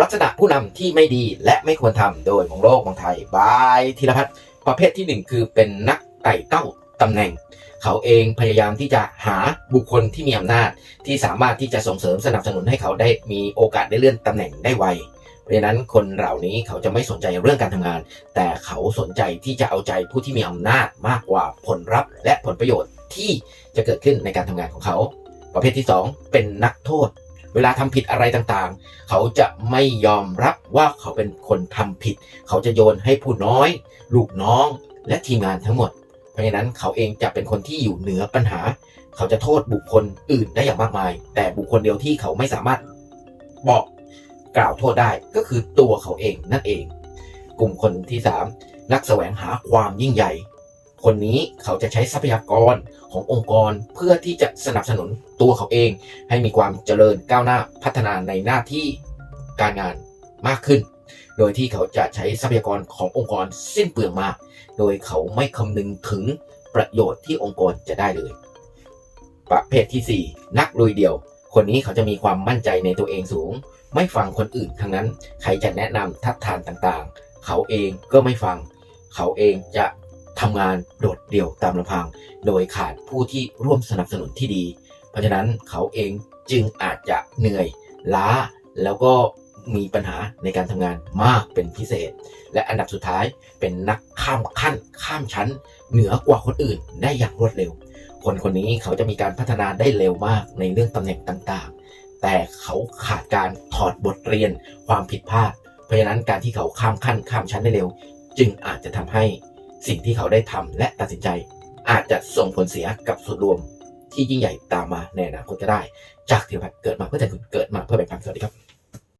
ลักษณะผู้นำที่ไม่ดีและไม่ควรทำโดยมองโลกมองไทยบายธีรพัฒน์ประเภทที่หนึ่งคือเป็นนักไต่เต้าตำแหน่ง เขาเองพยายามที่จะหาบุคคลที่มีอำนาจ ที่สามารถที่จะส่งเสริมสนับสนุนให้เขาได้มีโอกาสได้เลื่อนตำแหน่งได้ไวเพราะฉะนั้นคนเหล่านี้เขาจะไม่สนใจเรื่องการทำงาน แต่เขาสนใจที่จะเอาใจผู้ที่มีอำนาจมากกว่าผลลัพธ์และผลประโยชน์ที่จะเกิดขึ้นในการทำงานของเขา ประเภทที่ 2 เป็นนักโทษ เวลาทำผิดอะไรต่างๆ เขาจะไม่ยอมรับว่าเขาเป็นคนทำผิด เขาจะโยนให้ผู้น้อย ลูกน้องและทีมงานทั้งหมด เพราะฉะนั้นเขาเองจะเป็นคนที่อยู่เหนือปัญหา เขาจะโทษบุคคลอื่นได้อย่างมากมาย แต่บุคคลเดียวที่เขาไม่สามารถบอกกล่าวโทษได้ก็คือตัวเขาเองนั่นเอง กลุ่มคนที่ 3 นักแสวงหาความยิ่งใหญ่ คนนี้เขาจะใช้ทรัพยากรขององค์กรเพื่อที่จะสนับสนุนตัวเขาเอง ให้มีความเจริญก้าวหน้าพัฒนาในหน้าที่การงานมากขึ้น โดยที่เขาจะใช้ทรัพยากรขององค์กรสิ้นเปลืองมาก โดยเขาไม่คำนึงถึงประโยชน์ที่องค์กรจะได้เลย ประเภทที่ 4 นักลุยเดี่ยว คนนี้เขาจะมีความมั่นใจในตัวเองสูง ไม่ฟังคนอื่นทั้งนั้น ใครจะแนะนำทัดทานต่างๆ เขาเองก็ไม่ฟัง เขาเองจะ ทำงานโดดเดี่ยวตามลำพัง โดยขาดผู้ที่ร่วมสนับสนุนที่ดี เพราะฉะนั้นเขาเองจึงอาจจะเหนื่อยล้า แล้วก็มีปัญหาในการทำงานมากเป็นพิเศษ และอันดับสุดท้ายเป็นนักข้ามขั้น ข้ามชั้น เหนือกว่าคนอื่นได้อย่างรวดเร็ว คนคนนี้เขาจะมีการพัฒนาได้เร็วมากในเรื่องตำแหน่งต่างๆ แต่เขาขาดการถอดบทเรียนความผิดพลาด เพราะฉะนั้นการที่เขาข้ามขั้นข้ามชั้นได้เร็ว จึงอาจจะทำให้ สิ่งที่เขาได้ทำและตัดสินใจ อาจจะส่งผลเสียกับส่วนรวมที่ยิ่งใหญ่ตามมาในอนาคตก็ได้ จากธีรพัฒน์เกิดมาเพื่อแต่คุณเกิดมาเพื่อแบ่งปันสวัสดีครับ